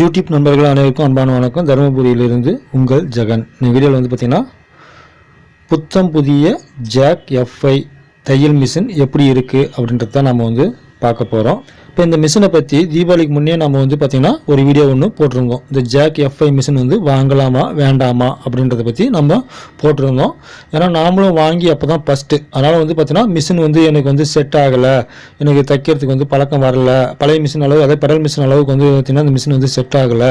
YouTube நண்பர்கள் அனைவருக்கும் அன்பான வணக்கம். தருமபுரியிலிருந்து உங்கள் ஜெகன். இந்த வீடியோவில் வந்து பார்த்திங்கன்னா புத்தம் புதிய ஜாக் எஃப்ஐ தையல் மிஷின் எப்படி இருக்குது அப்படின்றத தான் நம்ம வந்து பார்க்க போகிறோம் இப்போ இந்த மிஷினை பற்றி தீபாவளிக்கு முன்னே நம்ம வந்து பார்த்திங்கன்னா ஒரு வீடியோ ஒன்று போட்டிருந்தோம். இந்த ஜாக் எஃப்ஐ மிஷின் வந்து வாங்கலாமா வேண்டாமா அப்படின்றத பற்றி நம்ம போட்டிருந்தோம். ஏன்னா நாமளும் வாங்கி அப்போ தான் ஃபஸ்ட்டு அதனால் வந்து பார்த்திங்கன்னா மிஷின் வந்து எனக்கு வந்து செட் ஆகலை. எனக்கு தைக்கிறதுக்கு வந்து பழக்கம் வரல. பழைய மிஷின் அளவு அதே பெடல் மிஷின் அளவுக்கு வந்து பார்த்திங்கன்னா அந்த மிஷின் வந்து செட் ஆகலை.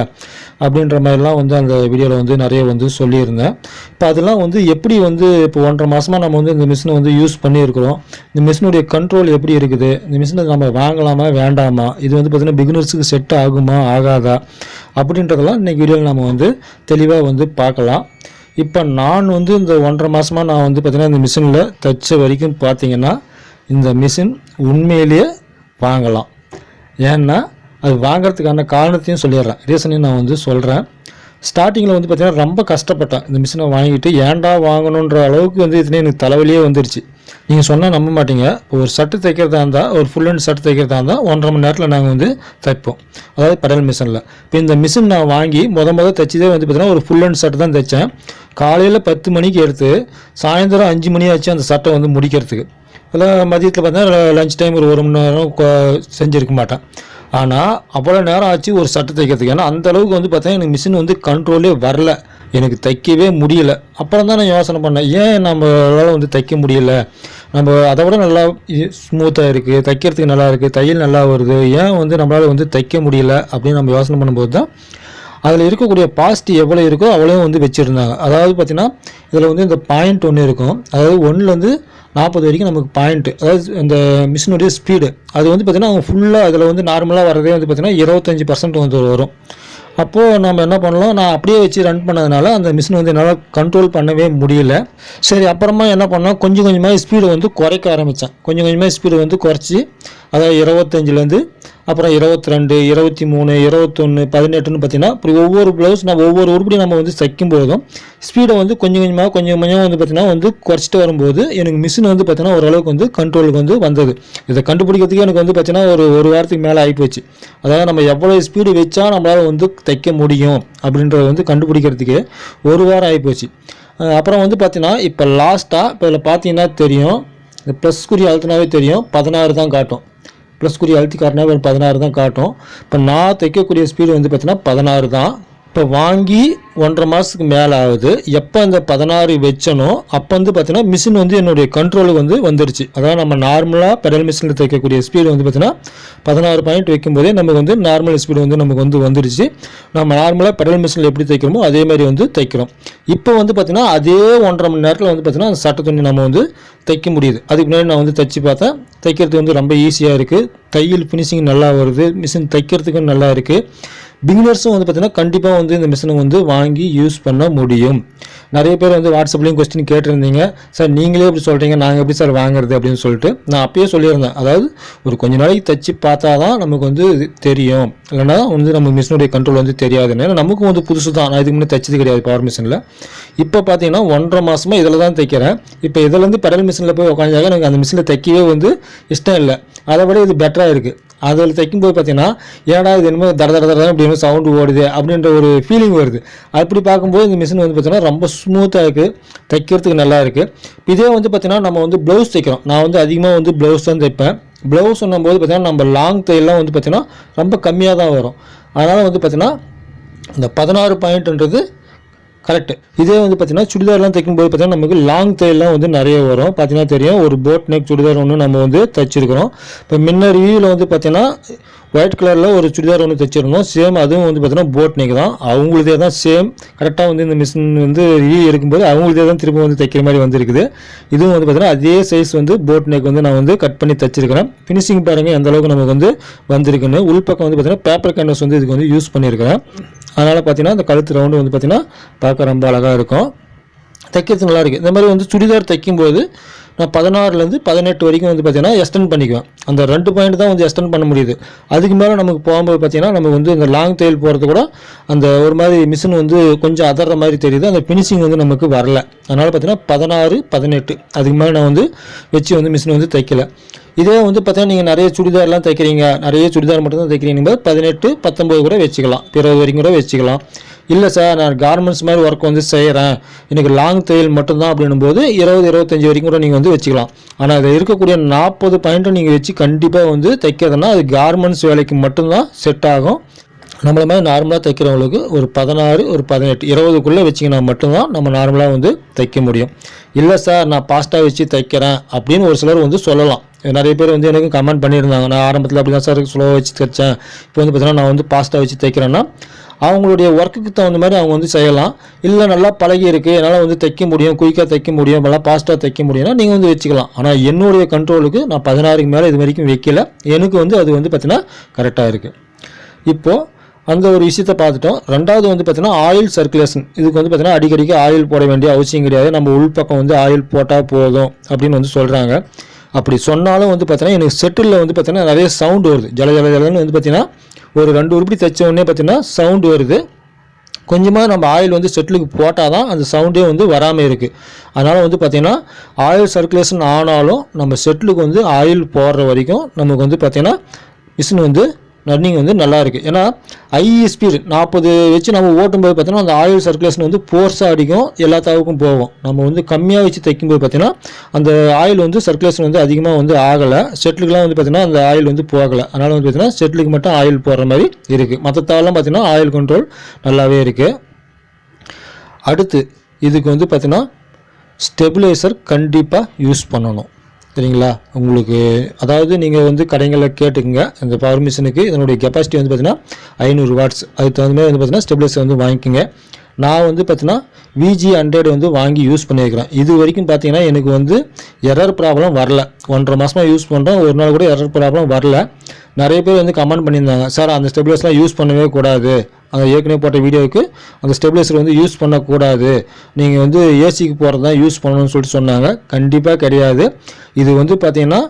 அப்படின்ற மாதிரிலாம் வந்து அந்த வீடியோவில் வந்து நிறைய வந்து சொல்லியிருந்தேன். இப்போ அதெல்லாம் வந்து எப்படி வந்து இப்போ ஒன்றரை மாதமாக நம்ம வந்து இந்த மிஷினை வந்து யூஸ் பண்ணியிருக்கிறோம்? இந்த மிஷினுடைய கண்ட்ரோல் எப்படி இருக்குது? இந்த மிஷினை நம்ம வாங்கலாமா வேண்டாம் வேண்டாமா? இது வந்து பார்த்திங்கன்னா பிகினர்ஸுக்கு செட் ஆகுமா ஆகாதா? அப்படின்றதெல்லாம் இன்றைக்கி வீடியோவில் நம்ம வந்து தெளிவாக வந்து பார்க்கலாம். இப்போ நான் வந்து இந்த ஒன்றரை மாதமாக நான் வந்து பார்த்திங்கன்னா இந்த மிஷினில் தைச்ச வரைக்கும் பார்த்தீங்கன்னா இந்த மிஷின் உண்மையிலேயே வாங்கலாம். ஏன்னா அது வாங்கிறதுக்கான காரணத்தையும் சொல்லிடுறேன். ரீசனையும் நான் வந்து சொல்கிறேன் ஸ்டார்டிங்கில் வந்து பார்த்திங்கன்னா ரொம்ப கஷ்டப்பட்டேன். இந்த மிஷினை வாங்கிட்டு ஏன்டா வாங்கணுன்ற அளவுக்கு வந்து இதுலேயே எனக்கு தலைவலியே வந்துருச்சு. நீங்கள் சொன்னால் நம்ப மாட்டீங்க. ஒரு சட்டு தைக்கிறதா இருந்தால் ஒரு ஃபுல் அண்ட் சட்டு தைக்கிறதா இருந்தால் ஒன்றரை மணி நேரத்தில் நாங்கள் வந்து தைப்போம். அதாவது பெடல் மிஷினில் இப்போ இந்த மிஷின் நான் வாங்கி முத முத தைச்சதே வந்து பார்த்தீங்கன்னா ஒரு ஃபுல் அண்ட் சட்டு தான் தைச்சேன். காலையில் பத்து மணிக்கு எடுத்து சாயந்தரம் அஞ்சு மணி ஆச்சு அந்த சட்டை வந்து முடிக்கிறதுக்கு. இல்லை மதியத்தில் பார்த்தீங்கன்னா லஞ்ச் டைம் ஒரு ஒரு மணி நேரம் செஞ்சுருக்க மாட்டேன். ஆனால் அவ்வளோ நேரம் ஆச்சு ஒரு சட்டை தைக்கிறதுக்கு. ஏன்னா அந்த அளவுக்கு வந்து பார்த்தீங்கன்னா எனக்கு மிஷின் வந்து கண்ட்ரோலே வரல. எனக்கு தைக்கவே முடியல. அப்புறம் தான் நான் யோசனை பண்ணேன். ஏன் நம்மளால் வந்து தைக்க முடியல? நம்ம அதை விட நல்லா ஸ்மூத்தாக இருக்குது தைக்கிறதுக்கு நல்லா இருக்குது தையல் நல்லா வருது. ஏன் வந்து நம்மளால் வந்து தைக்க முடியல? அப்படின்னு நம்ம யோசனை பண்ணும்போது தான் அதில் இருக்கக்கூடிய பாசிட்டிவ் எவ்வளோ இருக்கோ அவ்வளோ வந்து வச்சுருந்தாங்க. அதாவது பார்த்திங்கன்னா இதில் வந்து இந்த பாயிண்ட் ஒன்று இருக்கும். அதாவது ஒன்றுலேருந்து நாற்பது வரைக்கும் நமக்கு பாயிண்ட்டு அதாவது இந்த மிஷினுடைய ஸ்பீடு அது வந்து பார்த்திங்கன்னா அவங்க ஃபுல்லாக அதில் வந்து நார்மலாக வரதே வந்து பார்த்திங்கன்னா இருபத்தஞ்சி பர்சன்ட் வந்து வரும். அப்போது நம்ம என்ன பண்ணலாம்? நான் அப்படியே வச்சு ரன் பண்ணதுனால அந்த மிஷின் வந்து என்னால் கண்ட்ரோல் பண்ணவே முடியல. சரி அப்புறமா என்ன பண்ணோம்? கொஞ்சம் கொஞ்சமாக ஸ்பீடு வந்து குறைக்க ஆரம்பித்தேன் கொஞ்சம் கொஞ்சமாக ஸ்பீடு வந்து குறைச்சி அதாவது இருபத்தஞ்சிலேருந்து அப்புறம் இருபத்தி ரெண்டு இருபத்தி மூணு இருபத்தொன்று பதினெட்டுன்னு பார்த்தீங்கன்னா இப்படி ஒவ்வொரு ப்ளவுஸ் நம்ம ஒவ்வொரு உருப்படி நம்ம வந்து தைக்கும் போதும் ஸ்பீடை வந்து கொஞ்சம் கொஞ்சமாக கொஞ்சம் கொஞ்சமாக வந்து பார்த்தீங்கன்னா வந்து குறைச்சிட்டு வரும்போது எனக்கு மிஷின் வந்து பார்த்தீங்கன்னா ஓரளவுக்கு வந்து கண்ட்ரோலுக்கு வந்து வந்தது. இதை கண்டுபிடிக்கிறதுக்கு எனக்கு வந்து பார்த்தீங்கன்னா ஒரு ஒரு வாரத்துக்கு மேலே ஆகிப்போச்சு அதாவது நம்ம எவ்வளோ ஸ்பீடு வச்சா நம்மளால் வந்து தைக்க முடியும் அப்படின்றத வந்து கண்டுபிடிக்கிறதுக்கு ஒரு வாரம் ஆகிப்போச்சு அப்புறம் வந்து பார்த்தீங்கன்னா இப்போ லாஸ்ட்டாக இப்போ இதில் பார்த்தீங்கன்னா தெரியும். இந்த ப்ளஸ் குறி அழுத்தினாவே தெரியும். பதினாறு தான் காட்டும். ப்ளஸ் குறி அழுத்தி காட்டினாவே ஒரு பதினாறு தான் காட்டும். இப்போ நான் தைக்கக்கூடிய ஸ்பீடு வந்து பார்த்தீங்கன்னா பதினாறு தான். இப்போ வாங்கி ஒன்றரை மாதத்துக்கு மேலே ஆகுது எப்போ அந்த பதினாறு வச்சனோ அப்போ வந்து பார்த்தீங்கன்னா மிஷின் வந்து என்னுடைய கண்ட்ரோலுக்கு வந்து வந்துருச்சு. அதாவது நம்ம நார்மலாக பெடல் மிஷினில் தைக்கக்கூடிய ஸ்பீடு வந்து பார்த்தீங்கன்னா பதினாறு பாயிண்ட் வைக்கும்போதே நமக்கு வந்து நார்மல் ஸ்பீடு வந்து நமக்கு வந்து வந்துருச்சு. நம்ம நார்மலாக பெடல் மிஷினில் எப்படி தைக்கிறோமோ அதே மாதிரி வந்து தைக்கிறோம். இப்போ வந்து பார்த்தீங்கன்னா அதே ஒன்றரை மணி நேரத்தில் வந்து பார்த்தீங்கன்னா அந்த சட்டை துணி நம்ம வந்து தைக்க முடியுது. அதுக்கு முன்னாடி நான் வந்து தைச்சி பார்த்தேன் தைக்கிறது வந்து ரொம்ப ஈஸியாக இருக்குது தையல் ஃபினிஷிங் நல்லா வருது. மிஷின் தைக்கிறதுக்கும் நல்லா இருக்குது பிகினர்ஸும் வந்து பார்த்தீங்கன்னா கண்டிப்பாக வந்து இந்த மிஷினை வந்து வாங்கி யூஸ் பண்ண முடியும். நிறைய பேர் வந்து வாட்ஸ்அப்லேயும் கொஸ்டின் கேட்டிருந்தீங்க. சார் நீங்களே இப்படி சொல்கிறீங்க நாங்கள் எப்படி சார் வாங்குறது அப்படின்னு சொல்லிட்டு நான் அப்பயே சொல்லியிருந்தேன். அதாவது ஒரு கொஞ்ச நாளைக்கு தச்சு பார்த்தா தான் நமக்கு வந்து இது தெரியும். இல்லைன்னா வந்து நம்ம மிஷினுடைய கண்ட்ரோல் வந்து தெரியாதுன்னு ஏன்னா நமக்கும் வந்து புதுசு தான் நான் இதுக்கு முன்னே தைச்சது கிடையாது பவர் மிஷினில் இப்போ பார்த்தீங்கன்னா ஒன்றரை மாதமாக இதில் தான் தைக்கிறேன். இப்போ இதுலேருந்து பெடல் மிஷினில் போய் உட்காந்தாக்க எனக்கு அந்த மிஷினில் தைக்கவே வந்து இஷ்டம் இல்லை. அதை விட இது பெட்டராக இருக்குது அதில் தைக்கும்போது பார்த்தீங்கன்னா ஏடா இது என்னமோ தட தட தட அப்படின்னு சவுண்டு ஓடுது அப்படின்ற ஒரு ஃபீலிங் வருது. அப்படி பார்க்கும்போது இந்த மிஷின் வந்து பார்த்தீங்கன்னா ரொம்ப ஸ்மூத்தாக இருக்குது தைக்கிறதுக்கு நல்லா இருக்குது இதே வந்து பார்த்தீங்கன்னா நம்ம வந்து ப்ளவுஸ் தைக்கிறோம். நான் வந்து அதிகமாக வந்து ப்ளவுஸ் தான் தைப்பேன். ப்ளவுஸ் போது பார்த்தீங்கன்னா நம்ம லாங் தையெல்லாம் வந்து பார்த்தீங்கன்னா ரொம்ப கம்மியாக தான் வரும். அதனால் வந்து பார்த்தீங்கன்னா இந்த பதினாறு பாயிண்ட்ன்றது கரெக்ட் இதே வந்து பார்த்தீங்கன்னா சுடிதார்லாம் தைக்கும்போது பார்த்தீங்கன்னா நமக்கு லாங் தையெல்லாம் வந்து நிறைய வரும். பார்த்தீங்கன்னா தெரியும் ஒரு போட் நெக் சுடிதார் ஒன்று நம்ம வந்து தைச்சிருக்கிறோம். இப்போ முன்ன ரிவியூவில் வந்து பார்த்தீங்கன்னா ஒயிட் கலரில் ஒரு சுடிதார் ஒன்று தைச்சிருந்தோம். சேம் அதுவும் வந்து பார்த்தீங்கன்னா போட் நெக் தான். அவங்களுதே தான் சேம் கரெக்டாக வந்து இந்த மிஷின் வந்து ரிவியூ இருக்கும்போது அவங்களுதே தான் திரும்ப வந்து தைக்கிற மாதிரி வந்துருக்குது. இதுவும் வந்து பார்த்தீங்கன்னா அதே சைஸ் வந்து போட் நெக் வந்து நான் வந்து கட் பண்ணி தைச்சிருக்கிறேன். ஃபினிஷிங் பாருங்கள் எந்த அளவுக்கு நமக்கு வந்து வந்திருக்குன்னு. உள்பக்கம் வந்து பார்த்தீங்கன்னா பேப்பர் கேன்வஸ் வந்து இதுக்கு வந்து யூஸ் பண்ணியிருக்கிறேன் அதனால் பார்த்தீங்கன்னா இந்த கழுத்து ரவுண்டு வந்து பார்த்திங்கன்னா பார்க்க ரொம்ப அழகாக இருக்கும். தைக்கிறது நல்லா இருக்குது இந்த மாதிரி வந்து சுடிதார் தைக்கும்போது நான் பதினாறுலேருந்து பதினெட்டு வரைக்கும் வந்து பார்த்தீங்கன்னா எக்ஸ்டெண்ட் பண்ணிக்குவேன். அந்த ரெண்டு பாயிண்ட் தான் வந்து எக்ஸ்டெண்ட் பண்ண முடியுது. அதுக்கு மேலே நமக்கு போகும்போது பார்த்தீங்கன்னா நம்ம வந்து இந்த லாங் தையல் போகிறது கூட அந்த ஒரு மாதிரி மிஷின் வந்து கொஞ்சம் அதற மாதிரி தெரியுது. அந்த ஃபினிஷிங் வந்து நமக்கு வரல. அதனால் பார்த்திங்கன்னா பதினாறு பதினெட்டு. அதுக்கு மேலே நான் வந்து வச்சு வந்து மிஷின் வந்து தைக்கல. இதே வந்து பார்த்தீங்கன்னா நீங்கள் நிறைய சுடிதார்லாம் தைக்கிறீங்க. நிறைய சுடிதார் மட்டும் தான் தைக்கிறீங்க பதினெட்டு பத்தொம்பது கூட வச்சுக்கலாம். இருபது வரைக்கும் கூட வச்சுக்கலாம். இல்லை சார் நான் கார்மெண்ட்ஸ் மாதிரி ஒர்க் வந்து செய்கிறேன் எனக்கு லாங் தையல் மட்டும்தான் அப்படின்னும் போது இருபது இருபத்தஞ்சி வரைக்கும் கூட நீங்கள் வந்து வச்சுக்கலாம். ஆனால் அதில் இருக்கக்கூடிய நாற்பது பாயிண்ட்டை நீங்கள் வச்சு கண்டிப்பாக வந்து தைக்கிறதுனா அது கார்மெண்ட்ஸ் வேலைக்கு மட்டும்தான் செட் ஆகும். நம்மள மாதிரி நார்மலாக தைக்கிறவங்களுக்கு ஒரு பதினாறு ஒரு பதினெட்டு இருபதுக்குள்ளே வச்சிங்கன்னா மட்டும்தான் நம்ம நார்மலாக வந்து தைக்க முடியும். இல்லை சார் நான் பாஸ்ட்டாக வச்சு தைக்கிறேன் அப்படின்னு ஒரு சிலர் வந்து சொல்லலாம். நிறைய பேர் வந்து எனக்கு கமெண்ட் பண்ணியிருந்தாங்க. நான் ஆரம்பத்தில் அப்படி தான் சார் ஸ்லோவாக வச்சு தைச்சேன். இப்போ வந்து பார்த்தீங்கன்னா நான் வந்து பாஸ்ட்டாக வச்சு தைக்கிறேன்னா அவங்களுடைய ஒர்க்குக்கு தகுந்த மாதிரி அவங்க வந்து செய்யலாம். இல்லை நல்லா பழகி இருக்குது என்னால் வந்து தைக்க முடியும் குயிக்காக தைக்க முடியும் நல்லா ஃபாஸ்ட்டாக தைக்க முடியும்னா நீங்கள் வந்து வச்சுக்கலாம். ஆனால் என்னுடைய கண்ட்ரோலுக்கு நான் பதினாறுக்கு மேலே இது வரைக்கும் வைக்கல. எனக்கு வந்து அது வந்து பார்த்தீங்கன்னா கரெக்டாக இருக்குது இப்போது அந்த ஒரு விஷயத்தை பார்த்துட்டோம். ரெண்டாவது வந்து பார்த்திங்கன்னா ஆயில் சர்க்குலேஷன் இதுக்கு வந்து பார்த்திங்கன்னா அடிக்கடிக்கு ஆயில் போட வேண்டிய அவசியம் கிடையாது. நம்ம உள்பக்கம் வந்து ஆயில் போட்டால் போதும் அப்படின்னு வந்து சொல்கிறாங்க அப்படி சொன்னாலும் வந்து பார்த்திங்கன்னா எனக்கு செட்டிலில் வந்து பார்த்திங்கன்னா நிறைய சவுண்டு வருது. ஜல ஜல ஜலன்னு வந்து பார்த்திங்கன்னா ஒரு ரெண்டு உருப்படி தைச்ச உடனே பார்த்தீங்கன்னா சவுண்டு வருது. கொஞ்சமாக நம்ம ஆயில் வந்து செட்டிலுக்கு போட்டால் தான் அந்த சவுண்டே வந்து வராமல் இருக்குது அதனால் வந்து பார்த்திங்கன்னா ஆயில் சர்க்குலேஷன் ஆனாலும் நம்ம செட்டிலுக்கு வந்து ஆயில் போடுற வரைக்கும் நமக்கு வந்து பார்த்திங்கன்னா மிஷின் வந்து ரன்னிங் வந்து நல்லா இருக்குது ஏன்னா ஹை ஸ்பீடு நாற்பது வச்சு நம்ம ஓட்டும்போது பார்த்தீங்கன்னா அந்த ஆயில் சர்க்குலேஷன் வந்து ஃபோர்ஸாக அடிக்கும் எல்லா தாவுக்கும் போகும். நம்ம வந்து கம்மியாக வச்சு தைக்கும்போது பார்த்தீங்கன்னா அந்த ஆயில் வந்து சர்க்குலேஷன் வந்து அதிகமாக வந்து ஆகலை. செட்டிலுக்குலாம் வந்து பார்த்திங்கன்னா அந்த ஆயில் வந்து போகலை. அதனால் வந்து பார்த்தீங்கன்னா செட்டிலுக்கு மட்டும் ஆயில் போடுற மாதிரி இருக்குது மற்ற தவெல்லாம் பார்த்திங்கன்னா ஆயில் கண்ட்ரோல் நல்லாவே இருக்குது அடுத்து இதுக்கு வந்து பார்த்திங்கன்னா ஸ்டெபிலைசர் கண்டிப்பாக யூஸ் பண்ணணும். சரிங்களா உங்களுக்கு அதாவது நீங்கள் வந்து கடைகளில் கேட்டுக்கங்க இந்த பவர் மிஷினுக்கு இதனுடைய கெப்பாசிட்டி வந்து பார்த்தீங்கன்னா ஐநூறு வாட்ஸ் அதுக்கு தகுந்த மாதிரி வந்து பார்த்தீங்கன்னா ஸ்டெபிலைசர் வந்து வாங்கிக்கோங்க. நான் வந்து பார்த்தீங்கன்னா விஜி ஹண்ட்ரட் வந்து வாங்கி யூஸ் பண்ணியிருக்கிறேன். இது வரைக்கும் பார்த்தீங்கன்னா எனக்கு வந்து எரர் ப்ராப்ளம் வரல. ஒன்றரை மாதமாக யூஸ் பண்ணுறேன் ஒரு நாள் கூட எரர் ப்ராப்ளம் வரல. நிறைய பேர் வந்து கமெண்ட் பண்ணியிருந்தாங்க சார் அந்த ஸ்டெபிலைஸ்லாம் யூஸ் பண்ணவே கூடாது. அந்த ஏற்கனவே போட்ட வீடியோவுக்கு அந்த ஸ்டெபிலைசர் வந்து யூஸ் பண்ணக்கூடாது. நீங்கள் வந்து ஏசிக்கு போகிறது தான் யூஸ் பண்ணணும்னு சொல்லிட்டு சொன்னாங்க. கண்டிப்பாக கிடையாது. இது வந்து பார்த்திங்கன்னா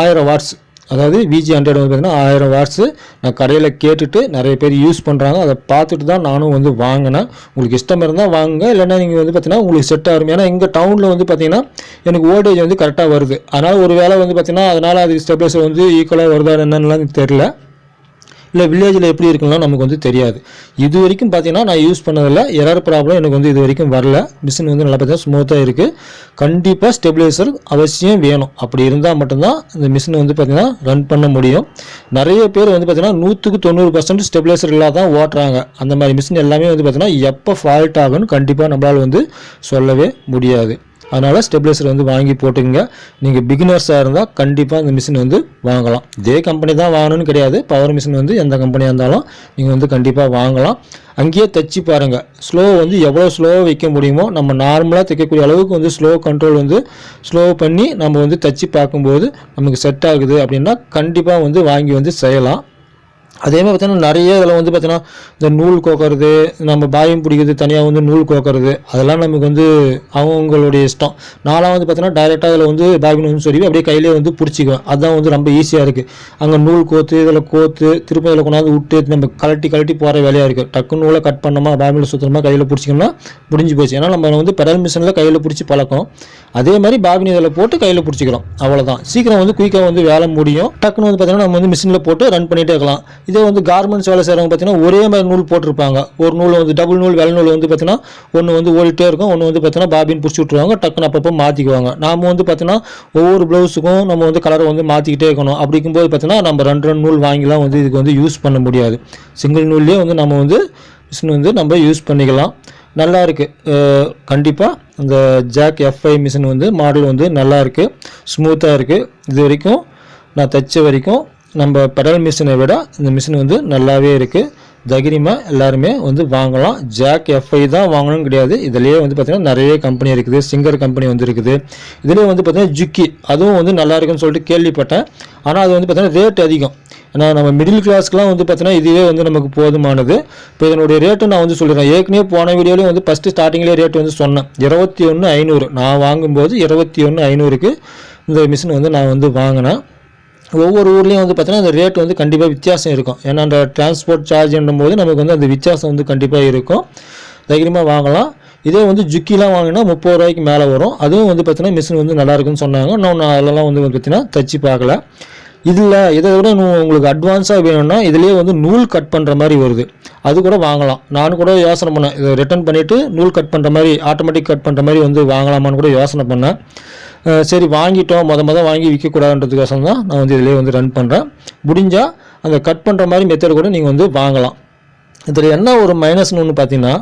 ஆயிரம் வாட்ஸ் அதாவது விஜி ஹண்ட்ரட் வந்து பார்த்திங்கன்னா ஆயிரம் வாட்ஸு நான் கடையில் கேட்டுட்டு நிறைய பேர் யூஸ் பண்ணுறாங்க அதை பார்த்துட்டு தான் நானும் வந்து வாங்கினேன். உங்களுக்கு இஷ்டம் இருந்தால் வாங்குங்க. இல்லைன்னா நீங்கள் வந்து பார்த்தீங்கன்னா உங்களுக்கு செட் ஆகும் ஏன்னா எங்கள் டவுனில் வந்து பார்த்தீங்கன்னா எனக்கு ஓல்டேஜ் வந்து கரெக்டாக வருது. அதனால் ஒரு வேலை வந்து பார்த்தீங்கன்னா அதனால் அது ஸ்டெபிலைசர் வந்து ஈக்குவலாக வருதா என்னென்னலாம் தெரில இல்லை வில்லேஜில் எப்படி இருக்குன்னா நமக்கு வந்து தெரியாது. இது வரைக்கும் பார்த்தீங்கன்னா நான் யூஸ் பண்ணதில் எரர் ப்ராப்ளம் எனக்கு வந்து இது வரைக்கும் வரல. மிஷின் வந்து நல்லா பார்த்தா ஸ்மூத்தாக இருக்குது கண்டிப்பாக ஸ்டெபிலைசர் அவசியம் வேணும். அப்படி இருந்தால் மட்டும்தான் இந்த மிஷின் வந்து பார்த்திங்கன்னா ரன் பண்ண முடியும். நிறைய பேர் வந்து பார்த்திங்கன்னா நூற்றுக்கு தொண்ணூறு பர்சன்ட் ஸ்டெபிலைசர் இல்லாத தான் ஓட்டுறாங்க. அந்த மாதிரி மிஷின் எல்லாமே வந்து பார்த்திங்கன்னா எப்போ ஃபால்ட் ஆகும்னு கண்டிப்பாக நம்மளால் வந்து சொல்லவே முடியாது. அதனால் ஸ்டெபிலைசர் வந்து வாங்கி போட்டுக்கங்க. நீங்கள் பிகினர்ஸாக இருந்தால் கண்டிப்பாக இந்த மிஷின் வந்து வாங்கலாம். இதே கம்பெனி தான் வாங்கணும்னு கிடையாது. பவர் மிஷின் வந்து எந்த கம்பெனியாக இருந்தாலும் நீங்கள் வந்து கண்டிப்பாக வாங்கலாம். அங்கேயே தைச்சி பாருங்கள் ஸ்லோ வந்து எவ்வளோ ஸ்லோவாக வைக்க முடியுமோ நம்ம நார்மலாக தைக்கக்கூடிய அளவுக்கு வந்து ஸ்லோ கண்ட்ரோல் வந்து ஸ்லோ பண்ணி நம்ம வந்து தைச்சி பார்க்கும்போது நமக்கு செட் ஆகுது அப்படின்னா கண்டிப்பாக வந்து வாங்கி வந்து செய்யலாம். அதே மாதிரி பார்த்தீங்கன்னா நிறைய இதில் வந்து பார்த்தீங்கன்னா இந்த நூல் கோக்கிறது நம்ம பாயம் பிடிக்கிறது தனியாக வந்து நூல் கோக்கிறது அதெல்லாம் நமக்கு வந்து அவங்களுடைய இஷ்டம். நான்லாம் வந்து பார்த்தீங்கன்னா டைரெக்டாக அதில் வந்து பாபின் வந்து சொல்லி அப்படியே கையிலே வந்து பிடிச்சிக்குவேன். அதுதான் வந்து ரொம்ப ஈஸியாக இருக்குது அங்கே நூல் கோத்து இதில் கோத்து திருப்பி அதில் கொண்டாந்து விட்டு நம்ம கலட்டி கலட்டி போகிற வேலையாக இருக்குது டக்கு நூலை கட் பண்ணோமா பாபினில் சுத்தமாக கையில் பிடிச்சிக்கணும்னா முடிஞ்சு போச்சு. ஏன்னா நம்ம வந்து பெடல் மிஷினில் கையில் பிடிச்சி பழக்கம். அதே மாதிரி பாபினி இதில் போட்டு கையில் பிடிச்சிக்கிறோம். அவ்வளோதான் சீக்கிரம் வந்து குயிக்காக வந்து வேலை முடியும். டக்குன்னு வந்து பார்த்தீங்கன்னா நம்ம வந்து மிஷினில் போட்டு ரன் பண்ணிகிட்டே இருக்கலாம். இதே வந்து கார்மெண்ட்ஸ் வேலை செய்கிறவங்க பார்த்தீங்கன்னா ஒரே மாதிரி நூல் போட்டிருப்பாங்க. ஒரு நூல் வந்து டபுள் நூல் வெள்ள நூல் வந்து பார்த்தீங்கன்னா ஒன்று வந்து ஓடிட்டே இருக்கும். ஒன்று வந்து பார்த்தீங்கன்னா பாபின் பிடிச்சி விட்ருவாங்க டக்குன்னு அப்பப்போ மாற்றிக்குவாங்க நாம் வந்து பார்த்தீங்கன்னா ஒவ்வொரு ப்ளவுஸுக்கும் நம்ம வந்து கலரை வந்து மாற்றிக்கிட்டே இருக்கணும். அப்படிங்கும்போது பார்த்தீங்கன்னா நம்ம ரெண்டு ரெண்டு நூல் வாங்கிலாம் வந்து இதுக்கு வந்து யூஸ் பண்ண முடியாது. சிங்கிள் நூல்லேயே வந்து நம்ம வந்து மிஷின் வந்து நம்ம யூஸ் பண்ணிக்கலாம். நல்லா இருக்குது கண்டிப்பாக அந்த ஜாக் எஃப்ஐ மிஷின் வந்து மாடல் வந்து நல்லா இருக்குது ஸ்மூத்தாக இருக்குது இது வரைக்கும் நான் தைச்ச வரைக்கும் நம்ம பெடல் மிஷினை விட இந்த மிஷின் வந்து நல்லாவே இருக்குது தைரியமாக எல்லாருமே வந்து வாங்கலாம். ஜாக் எஃப்ஐ தான் வாங்கணும்னு கிடையாது. இதுலேயே வந்து பார்த்திங்கன்னா நிறைய கம்பெனி இருக்குது. சிங்கர் கம்பெனி வந்து இருக்குது. இதிலே வந்து பார்த்திங்கன்னா ஜுக்கி அதுவும் வந்து நல்லா இருக்குன்னு சொல்லிட்டு கேள்விப்பட்டேன். ஆனால் அது வந்து பார்த்திங்கன்னா ரேட் அதிகம். ஏன்னா நம்ம மிடில் கிளாஸ்க்குலாம் வந்து பார்த்தீங்கன்னா இதுவே வந்து நமக்கு போதுமானது. இப்போ இதனுடைய ரேட்டு நான் வந்து சொல்லிடுறேன். ஏற்கனவே போன வீடியோலையும் வந்து ஃபஸ்ட்டு ஸ்டார்டிங்லேயே ரேட் வந்து சொன்னேன். இருபத்தி ஒன்று ஐநூறு. நான் வாங்கும்போது இருபத்தி ஒன்று ஐநூறுக்கு இந்த மிஷின் வந்து நான் வந்து வாங்கினேன். ஒவ்வொரு ஊர்லேயும் வந்து பார்த்தீங்கன்னா அந்த ரேட் வந்து கண்டிப்பாக வித்தியாசம் இருக்கும். ஏன்னா அந்த டிரான்ஸ்போர்ட் சார்ஜ்ன்னும் போது நமக்கு வந்து அந்த வித்தியாசம் வந்து கண்டிப்பாக இருக்கும். தைரியமாக வாங்கலாம். இதே வந்து ஜுக்கிலாம் வாங்கினா முப்பது ரூபாய்க்கு மேலே வரும். அதுவும் வந்து பார்த்தீங்கன்னா மிஷின் வந்து நல்லா இருக்குன்னு சொன்னாங்க. நான் அதெல்லாம் வந்து பார்த்தீங்கன்னா தச்சு பார்க்கல. இதில் இதை விட உங்களுக்கு அட்வான்ஸாக வேணும்னா இதுலேயே வந்து நூல் கட் பண்ணுற மாதிரி வருது. அது கூட வாங்கலாம். நானும் கூட யோசனை பண்ணேன். இதை ரிட்டர்ன் பண்ணிவிட்டு நூல் கட் பண்ணுற மாதிரி ஆட்டோமேட்டிக் கட் பண்ணுற மாதிரி வந்து வாங்கலாமான்னு கூட யோசனை பண்ணேன். சரி வாங்கிட்டோம். மொதல் மொதல் வாங்கி விற்கக்கூடாதுன்றதுக்கோசம் தான் நான் வந்து இதிலே வந்து ரன் பண்ணுறேன் முடிஞ்சால் அந்த கட் பண்ணுற மாதிரி மெத்தட் கூட நீங்கள் வந்து வாங்கலாம். இதில் என்ன ஒரு மைனஸ்னு ஒன்று பார்த்தீங்கன்னா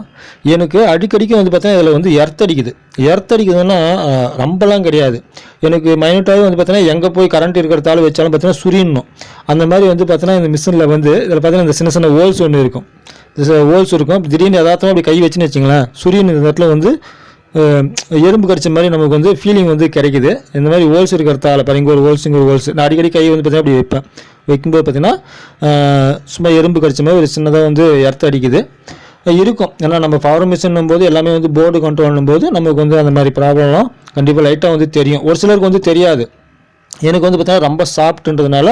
எனக்கு அடிக்கடிக்கு வந்து பார்த்தீங்கன்னா இதில் வந்து எர்த்தடிக்குது எர்த்தடிக்குதுன்னா ரொம்பலாம் கிடையாது. எனக்கு மைனூட்டாகவே வந்து பார்த்தீங்கன்னா எங்கே போய் கரண்ட் இருக்கிறதால வச்சாலும் பார்த்தீங்கன்னா சுரியணும் அந்த மாதிரி வந்து பார்த்தீங்கன்னா இந்த மிஷினில் வந்து இதில் பார்த்தீங்கன்னா இந்த சின்ன சின்ன ஹோல்ஸ் ஒன்று இருக்கும். ஹோல்ஸ் இருக்கும். திடீர்னு எதார்த்தமாக அப்படி கை வச்சுன்னு வச்சிங்களேன் சுரியன் இந்த இடத்துல வந்து எறும்பு கடிச்ச மாதிரி நமக்கு வந்து ஃபீலிங் வந்து கிடைக்குது. இந்த மாதிரி ஹோல்ஸ் இருக்கிறதால பாருங்க ஒரு ஹோல்ஸ் இங்கே ஒரு ஹோல்ஸ் நான் அடிக்கடி கை வந்து பார்த்தீங்கன்னா அப்படி வைப்பேன். வைக்கும்போது பார்த்தீங்கன்னா சும்மா எறும்பு கடிச்ச மாதிரி ஒரு சின்னதாக வந்து எர்த்து அடிக்குது. இருக்கும். ஏன்னா நம்ம பவர் மிஷின்னும் போது எல்லாமே வந்து போர்டு கண்ட்ரோல் போது நமக்கு வந்து அந்த மாதிரி ப்ராப்ளம்லாம் கண்டிப்பாக லைட்டாக வந்து தெரியும். ஒரு சிலருக்கு வந்து தெரியாது. எனக்கு வந்து பார்த்தீங்கன்னா ரொம்ப சாஃப்ட்ன்றதுனால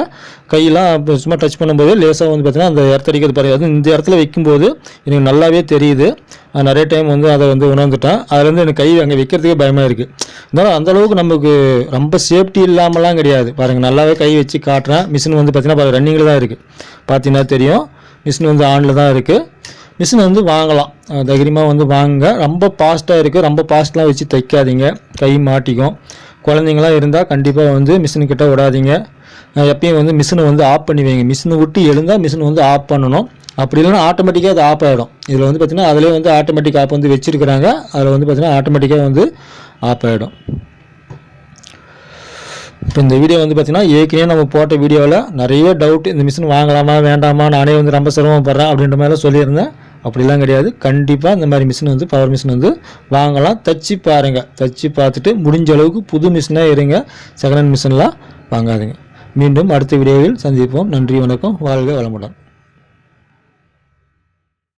கையெல்லாம் சும்மா டச் பண்ணும்போது லேசாக வந்து பார்த்தீங்கன்னா அந்த இடத்த அடிக்கிறது பாருங்க. அது இந்த இடத்துல வைக்கும்போது எனக்கு நல்லாவே தெரியுது. நான் நிறைய டைம் வந்து அதை வந்து உணர்ந்துட்டேன். அதுலேருந்து எனக்கு கை அங்கே வைக்கிறதுக்கே பயமாக இருக்குது இருந்தாலும் அந்தளவுக்கு நமக்கு ரொம்ப சேஃப்டி இல்லாமலாம் கிடையாது. பாருங்கள் நல்லாவே கை வச்சு காட்டுறேன். மிஷின் வந்து பார்த்தீங்கன்னா ரன்னிங்கில் தான் இருக்குது பார்த்தீங்கன்னா தெரியும். மிஷின் வந்து ஆனில் தான் இருக்குது மிஷின் வந்து வாங்கலாம். தைரியமாக வந்து வாங்குங்க. ரொம்ப ஃபாஸ்ட்டாக இருக்குது ரொம்ப ஃபாஸ்ட்லாம் வச்சு தைக்காதீங்க. கை மாட்டிக்கும். குழந்தைங்களாம் இருந்தால் கண்டிப்பாக வந்து மிஷின் கிட்ட விடாதீங்க. எப்பயும் வந்து மிஷினை வந்து ஆஃப் பண்ணி வைங்க. மிஷினை விட்டு எழுந்தால் மிஷின் வந்து ஆஃப் பண்ணணும். அப்படி இல்லைன்னா ஆட்டோமேட்டிக்காக அது ஆஃப் ஆகிடும் இதில் வந்து பார்த்திங்கன்னா அதிலே வந்து ஆட்டோமேட்டிக் ஆப் வந்து வச்சுருக்கிறாங்க. அதில் வந்து பார்த்திங்கன்னா ஆட்டோமேட்டிக்காக வந்து ஆஃப் ஆகிடும் இப்போ இந்த வீடியோ வந்து பார்த்திங்கன்னா ஏற்கனவே நம்ம போட்ட வீடியோவில் நிறைய டவுட் இந்த மிஷின் வாங்கலாமா வேண்டாமா நானே வந்து ரொம்ப சிரமப்படுறேன் அப்படின்ற மாதிரிலாம் சொல்லியிருந்தேன். அப்படிலாம் கிடையாது. கண்டிப்பாக இந்த மாதிரி மிஷின் வந்து பவர் மிஷின் வந்து வாங்கலாம். தச்சு பாருங்கள் தச்சு பார்த்துட்டு முடிஞ்ச அளவுக்கு புது மிஷினாக இருங்க. செகண்ட் ஹேண்ட் மிஷின்லாம் வாங்காதுங்க. மீண்டும் அடுத்த வீடியோவில் சந்திப்போம். நன்றி வணக்கம். வாழ்க வளமுடன்.